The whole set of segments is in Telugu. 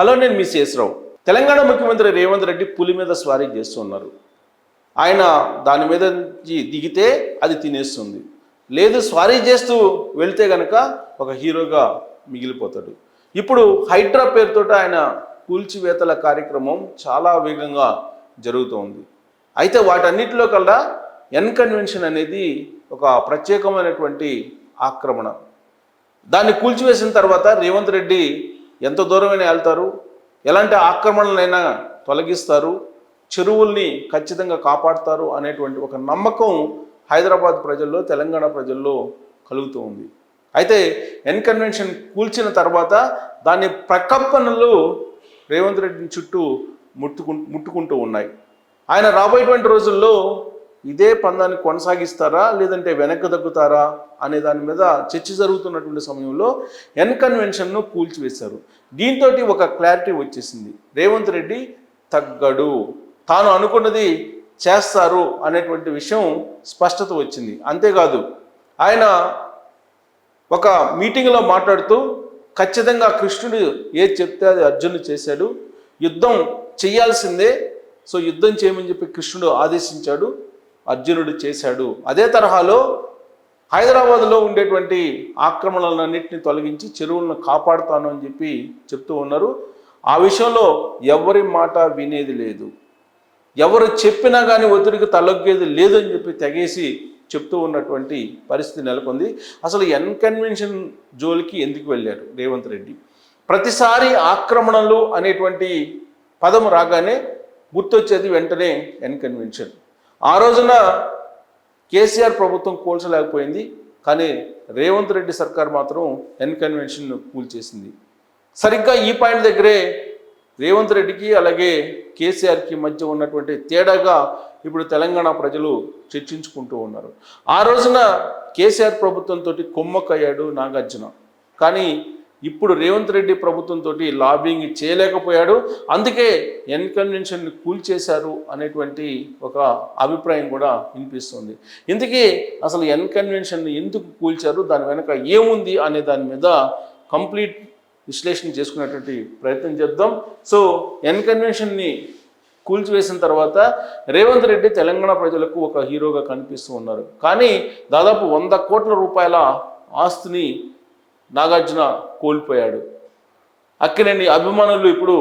హలో నేను మీ శేషరావు తెలంగాణ ముఖ్యమంత్రి రేవంత్ రెడ్డి పులి మీద స్వారీ చేస్తున్నారు. ఆయన దాని మీద దిగితే అది తినేస్తుంది. లేదు స్వారీ చేస్తూ వెళ్తే గనక ఒక హీరోగా మిగిలిపోతాడు. ఇప్పుడు హైడ్రా పేరుతో ఆయన కూల్చివేతల కార్యక్రమం చాలా వేగంగా జరుగుతోంది. అయితే వాటన్నిటిలో కల్లా ఎన్ కన్వెన్షన్ అనేది ఒక ప్రత్యేకమైనటువంటి ఆక్రమణ. దాన్ని కూల్చివేసిన తర్వాత రేవంత్ రెడ్డి ఎంత దూరమైనా వెళ్తారు? ఎలాంటి ఆక్రమణలైనా తొలగిస్తారు? చెరువుల్ని ఖచ్చితంగా కాపాడుతారు అనేటువంటి ఒక నమ్మకం హైదరాబాద్ ప్రజల్లో తెలంగాణ ప్రజల్లో కలుగుతూ ఉంది. అయితే ఎన్ కన్వెన్షన్ కూల్చిన తర్వాత దాని ప్రకంపనలు రేవంత్ రెడ్డిని చుట్టూ ముట్టుకు ముట్టుకుంటూ ఉన్నాయి. ఆయన రాబోయేటువంటి రోజుల్లో ఇదే పందాన్ని కొనసాగిస్తారా లేదంటే వెనక్కి తగ్గుతారా అనే దాని మీద చర్చ జరుగుతున్నటువంటి సమయంలో ఎన్ కన్వెన్షన్ను కూల్చివేశారు. దీంతో ఒక క్లారిటీ వచ్చేసింది. రేవంత్ రెడ్డి తగ్గడు. తాను అనుకున్నది చేస్తారు అనేటువంటి విషయం స్పష్టత వచ్చింది. అంతేకాదు ఆయన ఒక మీటింగ్లో మాట్లాడుతూ ఖచ్చితంగా కృష్ణుడు ఏది చెప్తే అది అర్జునుడు చేశాడు. యుద్ధం చేయాల్సిందే. సో యుద్ధం చేయమని చెప్పి కృష్ణుడు ఆదేశించాడు. అర్జునుడు చేశాడు. అదే తరహాలో హైదరాబాద్లో ఉండేటువంటి ఆక్రమణలన్నింటినీ తొలగించి చెరువులను కాపాడుతాను అని చెప్పి చెప్తూ ఉన్నారు. ఆ విషయంలో ఎవరి మాట వినేది లేదు. ఎవరు చెప్పినా కానీ ఒత్తిడికి తలొగ్గేది లేదని చెప్పి తెగేసి చెప్తూ ఉన్నటువంటి పరిస్థితి నెలకొంది. అసలు ఎన్కన్వెన్షన్ జోలికి ఎందుకు వెళ్ళారు రేవంత్ రెడ్డి? ప్రతిసారి ఆక్రమణలు అనేటువంటి పదం రాగానే గుర్తొచ్చేది వెంటనే ఎన్కన్వెన్షన్. ఆ రోజున కేసీఆర్ ప్రభుత్వం కూల్చలేకపోయింది కానీ రేవంత్ రెడ్డి సర్కార్ మాత్రం ఎన్ కన్వెన్షన్ కూల్చేసింది సరిగ్గా ఈ పాయింట్ దగ్గరే రేవంత్ రెడ్డికి అలాగే కేసీఆర్కి మధ్య ఉన్నటువంటి తేడాగా ఇప్పుడు తెలంగాణ ప్రజలు చర్చించుకుంటూ ఉన్నారు. ఆ రోజున కేసీఆర్ ప్రభుత్వంతో కుమ్మక్కయ్యాడు నాగార్జున. కానీ ఇప్పుడు రేవంత్ రెడ్డి ప్రభుత్వంతో లాబింగ్ చేయలేకపోయాడు. అందుకే ఎన్కన్వెన్షన్ని కూల్చేశారు అనేటువంటి ఒక అభిప్రాయం కూడా వినిపిస్తుంది. ఇందుకే అసలు ఎన్కన్వెన్షన్ని ఎందుకు కూల్చారు? దాని వెనక ఏముంది అనే దాని మీద కంప్లీట్ విశ్లేషణ చేసుకునేటువంటి ప్రయత్నం చేద్దాం. సో ఎన్ కన్వెన్షన్ని కూల్చివేసిన తర్వాత రేవంత్ రెడ్డి తెలంగాణ ప్రజలకు ఒక హీరోగా కనిపిస్తూ ఉన్నారు. కానీ దాదాపు వంద కోట్ల రూపాయల ఆస్తిని నాగార్జున కోల్పోయాడు. అక్కినేని అభిమానులు ఇప్పుడు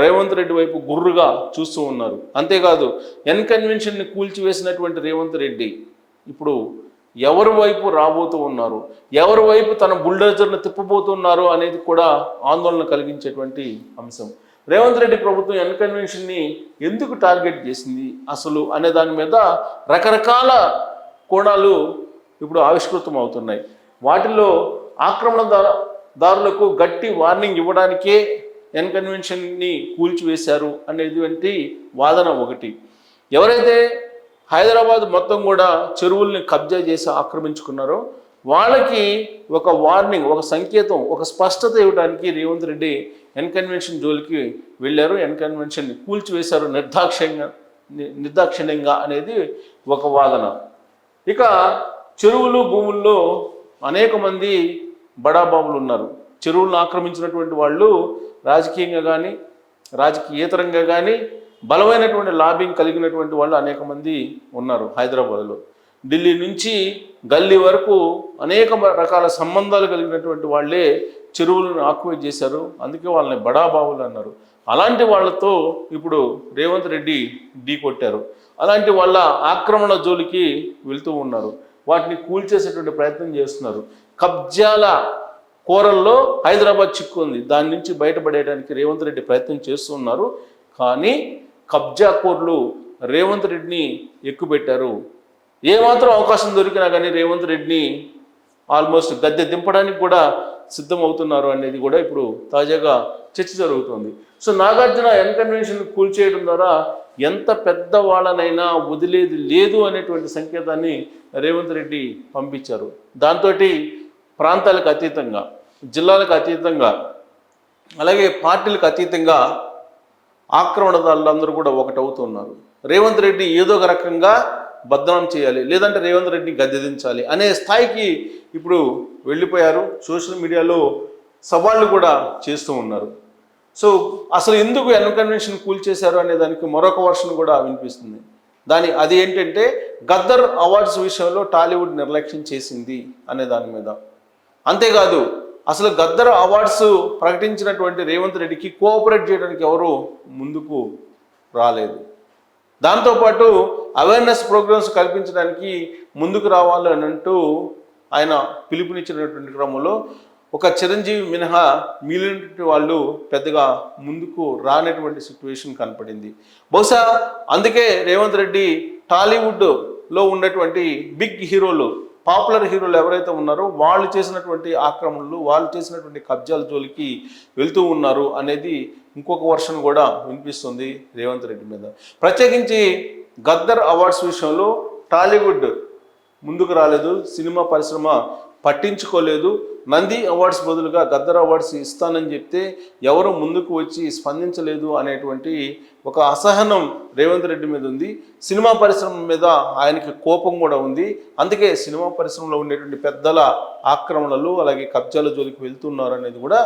రేవంత్ రెడ్డి వైపు గుర్రుగా చూస్తూ ఉన్నారు. అంతేకాదు ఎన్ కన్వెన్షన్ని కూల్చివేసినటువంటి రేవంత్ రెడ్డి ఇప్పుడు ఎవరి వైపు రాబోతూ ఉన్నారు? ఎవరి వైపు తన బుల్డోజర్ను తిప్పబోతున్నారు అనేది కూడా ఆందోళన కలిగించేటువంటి అంశం. రేవంత్ రెడ్డి ప్రభుత్వం ఎన్ కన్వెన్షన్ని ఎందుకు టార్గెట్ చేసింది అసలు అనే దాని మీద రకరకాల కోణాలు ఇప్పుడు ఆవిష్కృతం అవుతున్నాయి వాటిలో ద్వారా దారులకు గట్టి వార్నింగ్ ఇవ్వడానికే ఎన్ కన్వెన్షన్ని కూల్చివేశారు అనేటువంటి వాదన ఒకటి. ఎవరైతే హైదరాబాద్ మొత్తం కూడా చెరువుల్ని కబ్జా చేసి ఆక్రమించుకున్నారో వాళ్ళకి ఒక వార్నింగ్ ఒక సంకేతం ఒక స్పష్టత ఇవ్వడానికి రేవంత్ రెడ్డి ఎన్ కన్వెన్షన్ జోలికి వెళ్ళారు. ఎన్కన్వెన్షన్ని కూల్చివేశారు నిర్దాక్షిణ్యంగా నిర్దాక్షిణ్యంగా అనేది ఒక వాదన. ఇక చెరువులు భూముల్లో అనేక మంది బడాబాబులు ఉన్నారు. చెరువులను ఆక్రమించినటువంటి వాళ్ళు రాజకీయంగా కానీ రాజకీయేతరంగా కానీ బలమైనటువంటి లాబింగ్ కలిగినటువంటి వాళ్ళు అనేక మంది ఉన్నారు హైదరాబాద్లో. ఢిల్లీ నుంచి గల్లీ వరకు అనేక రకాల సంబంధాలు కలిగినటువంటి వాళ్ళే చెరువులను ఆక్యుపేట్ చేశారు. అందుకే వాళ్ళని బడాబాబులు అన్నారు. అలాంటి వాళ్ళతో ఇప్పుడు రేవంత్ రెడ్డి ఢీ కొట్టారు. అలాంటి వాళ్ళ ఆక్రమణ జోలికి వెళ్తూ ఉన్నారు. వాటిని కూల్చేసేటువంటి ప్రయత్నం చేస్తున్నారు. కబ్జాల కోరల్లో హైదరాబాద్ చిక్కుంది దాని నుంచి బయటపడేయడానికి రేవంత్ రెడ్డి ప్రయత్నం చేస్తున్నారు కానీ కబ్జా కోర్లు రేవంత్ రెడ్డిని ఎక్కుపెట్టారు. ఏమాత్రం అవకాశం దొరికినా కానీ రేవంత్ రెడ్డిని ఆల్మోస్ట్ గద్దె దింపడానికి కూడా సిద్ధమవుతున్నారు అనేది కూడా ఇప్పుడు తాజాగా చర్చ జరుగుతుంది. సో నాగార్జున ఎన్ కన్వెన్షన్ కూల్చేయడం ద్వారా ఎంత పెద్ద వాళ్ళనైనా వదిలేది లేదు అనేటువంటి సంకేతాన్ని రేవంత్ రెడ్డి పంపించారు. దాంతో ప్రాంతాలకు అతీతంగా జిల్లాలకు అతీతంగా అలాగే పార్టీలకు అతీతంగా ఆక్రమణదారులందరూ కూడా ఒకటవుతున్నారు రేవంత్ రెడ్డి ఏదో ఒక రకంగా బద్నాం చేయాలి లేదంటే రేవంత్ రెడ్డిని గద్దెదించాలి అనే స్థాయికి ఇప్పుడు వెళ్ళిపోయారు. సోషల్ మీడియాలో సవాళ్ళు కూడా చేస్తూ ఉన్నారు. సో అసలు ఎందుకు ఎన్ కన్వెన్షన్ కూల్చేశారు అనే దానికి మరొక వర్షన్ కూడా వినిపిస్తుంది. దాని అది ఏంటంటే గద్దర్ అవార్డ్స్ విషయంలో టాలీవుడ్ నిర్లక్ష్యం చేసింది అనే దాని మీద. అంతేకాదు అసలు గద్దర్ అవార్డ్స్ ప్రకటించినటువంటి రేవంత్ రెడ్డికి కోఆపరేట్ చేయడానికి ఎవరు ముందుకు రాలేదు. దాంతోపాటు అవేర్నెస్ ప్రోగ్రామ్స్ కల్పించడానికి ముందుకు రావాలి అని అంటూ ఆయన పిలుపునిచ్చినటువంటి క్రమంలో ఒక చిరంజీవి మినహా మిగిలినటువంటి వాళ్ళు పెద్దగా ముందుకు రానటువంటి సిచ్యువేషన్ కనపడింది. బహుశా అందుకే రేవంత్ రెడ్డి టాలీవుడ్లో ఉన్నటువంటి బిగ్ హీరోలు పాపులర్ హీరోలు ఎవరైతే ఉన్నారో వాళ్ళు చేసినటువంటి ఆక్రమణలు వాళ్ళు చేసినటువంటి కబ్జాల జోలికి వెళ్తూ ఉన్నారు అనేది ఇంకొక వర్షన్ కూడా వినిపిస్తుంది రేవంత్ రెడ్డి మీద. ప్రత్యేకించి గద్దర్ అవార్డ్స్ విషయంలో టాలీవుడ్ ముందుకు రాలేదు సినిమా పరిశ్రమ పట్టించుకోలేదు నంది అవార్డ్స్ బదులుగా గద్దర్ అవార్డ్స్ ఇస్తానని చెప్తే ఎవరు ముందుకు వచ్చి స్పందించలేదు అనేటువంటి ఒక అసహనం రేవంత్ రెడ్డి మీద ఉంది. సినిమా పరిశ్రమ మీద ఆయనకి కోపం కూడా ఉంది. అందుకే సినిమా పరిశ్రమలో ఉండేటువంటి పెద్దల ఆక్రమణలు అలాగే కబ్జాల జోలికి వెళ్తున్నారు అనేది కూడా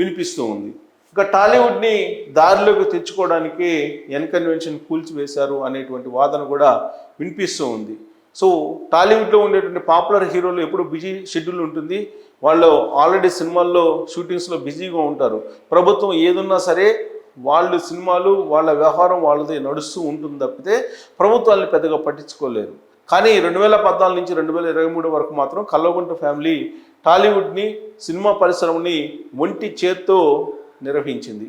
వినిపిస్తూ ఉంది. ఇక టాలీవుడ్ని దారిలోకి తెచ్చుకోవడానికి ఎన్ కన్వెన్షన్ కూల్చివేశారు అనేటువంటి వాదన కూడా వినిపిస్తూ ఉంది. సో టాలీవుడ్లో ఉండేటువంటి పాపులర్ హీరోలు ఎప్పుడు బిజీ షెడ్యూల్ ఉంటుంది. వాళ్ళు ఆల్రెడీ సినిమాల్లో షూటింగ్స్లో బిజీగా ఉంటారు. ప్రభుత్వం ఏదున్నా సరే వాళ్ళు సినిమాలు వాళ్ళ వ్యవహారం వాళ్ళది నడుస్తూ ఉంటుంది తప్పితే ప్రభుత్వాన్ని పెద్దగా పట్టించుకోలేరు. కానీ రెండు వేల పద్నాలుగు నుంచి రెండు వేల ఇరవై మూడు వరకు మాత్రం కల్లగుంట ఫ్యామిలీ టాలీవుడ్ని సినిమా పరిశ్రమని ఒంటి చేత్తో నిర్వహించింది.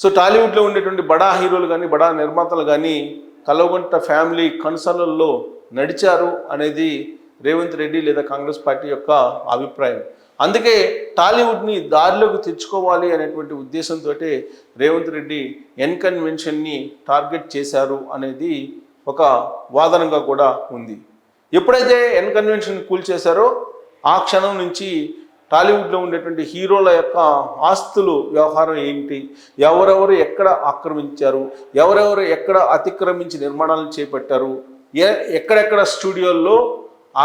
సో టాలీవుడ్లో ఉండేటువంటి బడా హీరోలు కానీ బడా నిర్మాతలు కానీ కల్లగుంట ఫ్యామిలీ కన్సర్న్లలో నడిచారు అనేది రేవంత్ రెడ్డి లేదా కాంగ్రెస్ పార్టీ యొక్క అభిప్రాయం. అందుకే టాలీవుడ్ని దారిలోకి తెచ్చుకోవాలి అనేటువంటి ఉద్దేశంతో రేవంత్ రెడ్డి ఎన్కన్వెన్షన్ని టార్గెట్ చేశారు అనేది ఒక వాదనగా కూడా ఉంది. ఎప్పుడైతే ఎన్కన్వెన్షన్ కూల్చేశారో ఆ క్షణం నుంచి టాలీవుడ్లో ఉండేటువంటి హీరోల యొక్క ఆస్తులు వ్యవహారం ఏంటి? ఎవరెవరు ఎక్కడ ఆక్రమించారు? ఎవరెవరు ఎక్కడ అతిక్రమించి నిర్మాణాలు చేపట్టారు? ఏ ఎక్కడెక్కడ స్టూడియోల్లో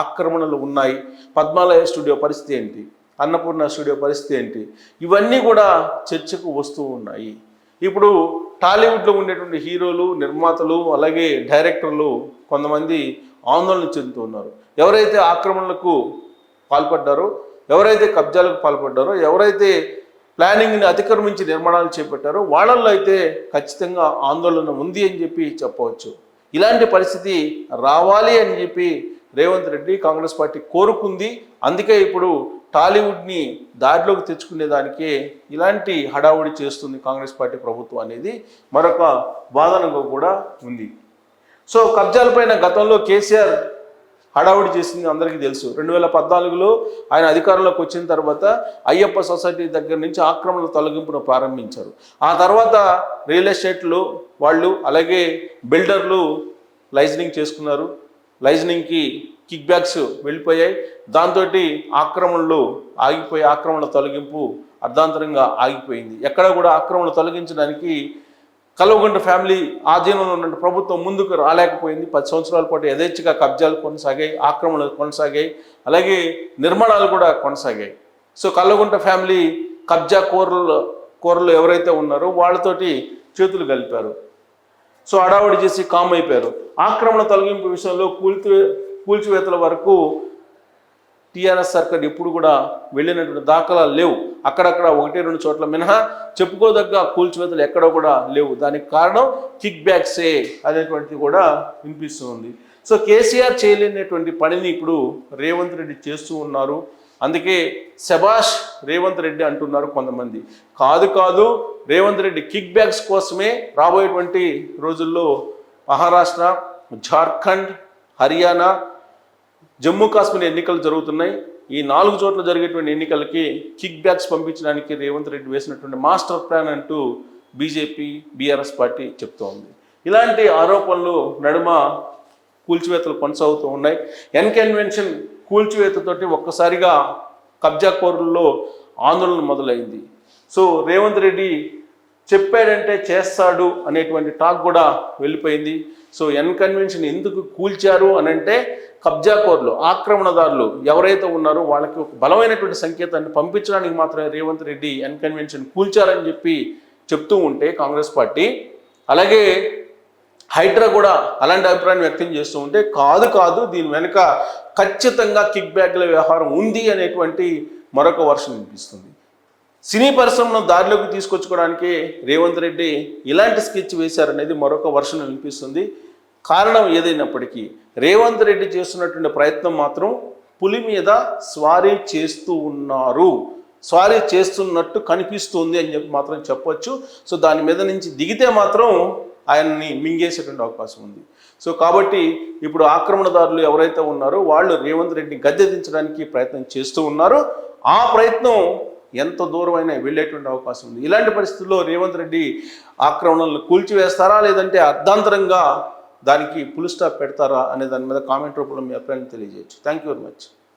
ఆక్రమణలు ఉన్నాయి? పద్మాలయ స్టూడియో పరిస్థితి ఏంటి? అన్నపూర్ణ స్టూడియో పరిస్థితి ఏంటి? ఇవన్నీ కూడా చర్చకు వస్తూ ఉన్నాయి. ఇప్పుడు టాలీవుడ్లో ఉండేటువంటి హీరోలు నిర్మాతలు అలాగే డైరెక్టర్లు కొంతమంది ఆందోళన చెందుతున్నారు ఎవరైతే ఆక్రమణలకు పాల్పడ్డారో ఎవరైతే కబ్జాలకు పాల్పడ్డారో ఎవరైతే ప్లానింగ్ని అతిక్రమించి నిర్మాణాలు చేపట్టారో వాళ్ళల్లో అయితే ఖచ్చితంగా ఆందోళన ఉంది అని చెప్పి చెప్పవచ్చు. ఇలాంటి పరిస్థితి రావాలి అని చెప్పి రేవంత్ రెడ్డి కాంగ్రెస్ పార్టీ కోరుకుంది. అందుకే ఇప్పుడు టాలీవుడ్ని దారిలోకి తెచ్చుకునే దానికే ఇలాంటి హడావుడి చేస్తుంది కాంగ్రెస్ పార్టీ ప్రభుత్వం అనేది. మరొక వాదనగా కూడా ఉంది. సో కబ్జాలపైన గతంలో కేసీఆర్ హడావుడి చేసింది అందరికీ తెలుసు. రెండు వేల పద్నాలుగులో ఆయన అధికారంలోకి వచ్చిన తర్వాత అయ్యప్ప సొసైటీ దగ్గర నుంచి ఆక్రమణ తొలగింపును ప్రారంభించారు. ఆ తర్వాత రియల్ ఎస్టేట్లు వాళ్ళు అలాగే బిల్డర్లు లైజనింగ్ చేసుకున్నారు. లైజనింగ్కి కిక్ బ్యాక్స్ వెళ్ళిపోయాయి. దాంతో ఆక్రమణలు ఆగిపోయి ఆక్రమణ తొలగింపు అర్ధాంతరంగా ఆగిపోయింది. ఎక్కడ కూడా ఆక్రమణ తొలగించడానికి కల్వగుంట ఫ్యామిలీ ఆధీనంలో ఉన్న ప్రభుత్వం ముందుకు రాలేకపోయింది. పది సంవత్సరాల పాటు యథేచ్ఛగా కబ్జాలు కొనసాగాయి ఆక్రమణలు కొనసాగాయి అలాగే నిర్మాణాలు కూడా కొనసాగాయి. సో కల్లగుంట ఫ్యామిలీ కబ్జా కూరలు కూరలు ఎవరైతే ఉన్నారో వాళ్ళతోటి చేతులు కలిపారు. సో అడావుడి చేసి కామ్ అయిపోయారు. ఆక్రమణ తొలగింపు విషయంలో కూల్చి కూల్చివేతల వరకు టీఆర్ఎస్ సర్కార్ ఎప్పుడు కూడా వెళ్ళినటువంటి దాఖలాలు లేవు. అక్కడక్కడ ఒకటి రెండు చోట్ల మినహా చెప్పుకోదగ్గ కూల్చివేతలు ఎక్కడ కూడా లేవు. దానికి కారణం కిక్ బ్యాక్సే అనేటువంటిది కూడా వినిపిస్తుంది. సో కేసీఆర్ చేయలేనటువంటి పనిని ఇప్పుడు రేవంత్ రెడ్డి చేస్తూ ఉన్నారు. అందుకే శభాష్ రేవంత్ రెడ్డి అంటున్నారు కొంతమంది. కాదు కాదు రేవంత్ రెడ్డి కిక్ బ్యాక్స్ కోసమే రాబోయేటువంటి రోజుల్లో మహారాష్ట్ర జార్ఖండ్ హర్యానా జమ్మూ కాశ్మీర్ ఎన్నికలు జరుగుతున్నాయి. ఈ నాలుగు చోట్ల జరిగేటువంటి ఎన్నికలకి కిక్ బ్యాక్స్ పంపించడానికి రేవంత్ రెడ్డి వేసినటువంటి మాస్టర్ ప్లాన్ అంటూ బీజేపీ బీఆర్ఎస్ పార్టీ చెప్తోంది. ఇలాంటి ఆరోపణలు నడుమ కూల్చివేతలు కొనసాగుతూ ఉన్నాయి. ఎన్ కన్వెన్షన్ కూల్చివేతతోటి ఒక్కసారిగా కబ్జా కోరుల్లో ఆందోళన మొదలైంది. సో రేవంత్ రెడ్డి చెప్పాడంటే చేస్తాడు అనేటువంటి టాక్ కూడా వెళ్ళిపోయింది. సో ఎన్ కన్వెన్షన్ ఎందుకు కూల్చారు అని అంటే కబ్జాకోర్లు ఆక్రమణదారులు ఎవరైతే ఉన్నారో వాళ్ళకి ఒక బలమైనటువంటి సంకేతాన్ని పంపించడానికి మాత్రమే రేవంత్ రెడ్డి ఎన్ కన్వెన్షన్ కూల్చారని చెప్పి చెప్తూ ఉంటే కాంగ్రెస్ పార్టీ. అలాగే హైడ్రా కూడా అలాంటి అభిప్రాయం వ్యక్తం చేస్తూ ఉంటే కాదు కాదు దీని వెనుక ఖచ్చితంగా కిక్ బ్యాక్ల వ్యవహారం ఉంది అనేటువంటి మరొక వర్షం వినిపిస్తుంది. సినీ పరిశ్రమను దారిలోకి తీసుకొచ్చుకోవడానికి రేవంత్ రెడ్డి ఇలాంటి స్కెచ్ వేశారనేది మరొక వర్షం వినిపిస్తుంది. కారణం ఏదైనప్పటికీ రేవంత్ రెడ్డి చేస్తున్నటువంటి ప్రయత్నం మాత్రం పులి మీద స్వారీ చేస్తూ ఉన్నారు. స్వారీ చేస్తున్నట్టు కనిపిస్తుంది అని చెప్పి మాత్రం చెప్పొచ్చు. సో దాని మీద నుంచి దిగితే మాత్రం ఆయన్ని మింగేసేటువంటి అవకాశం ఉంది. సో కాబట్టి ఇప్పుడు ఆక్రమణదారులు ఎవరైతే ఉన్నారో వాళ్ళు రేవంత్ రెడ్డిని గద్దె దించడానికి ప్రయత్నం చేస్తూ ఉన్నారు. ఆ ప్రయత్నం ఎంత దూరమైనా వెళ్ళేటువంటి అవకాశం ఉంది. ఇలాంటి పరిస్థితుల్లో రేవంత్ రెడ్డి ఆక్రమణలను కూల్చివేస్తారా లేదంటే అర్ధాంతరంగా దానికి పులి స్టాప్ పెడతారా అనే దాని మీద కామెంట్ రూపంలో మీ అభిప్రాయాన్ని తెలియజేయచ్చు. Thank you very much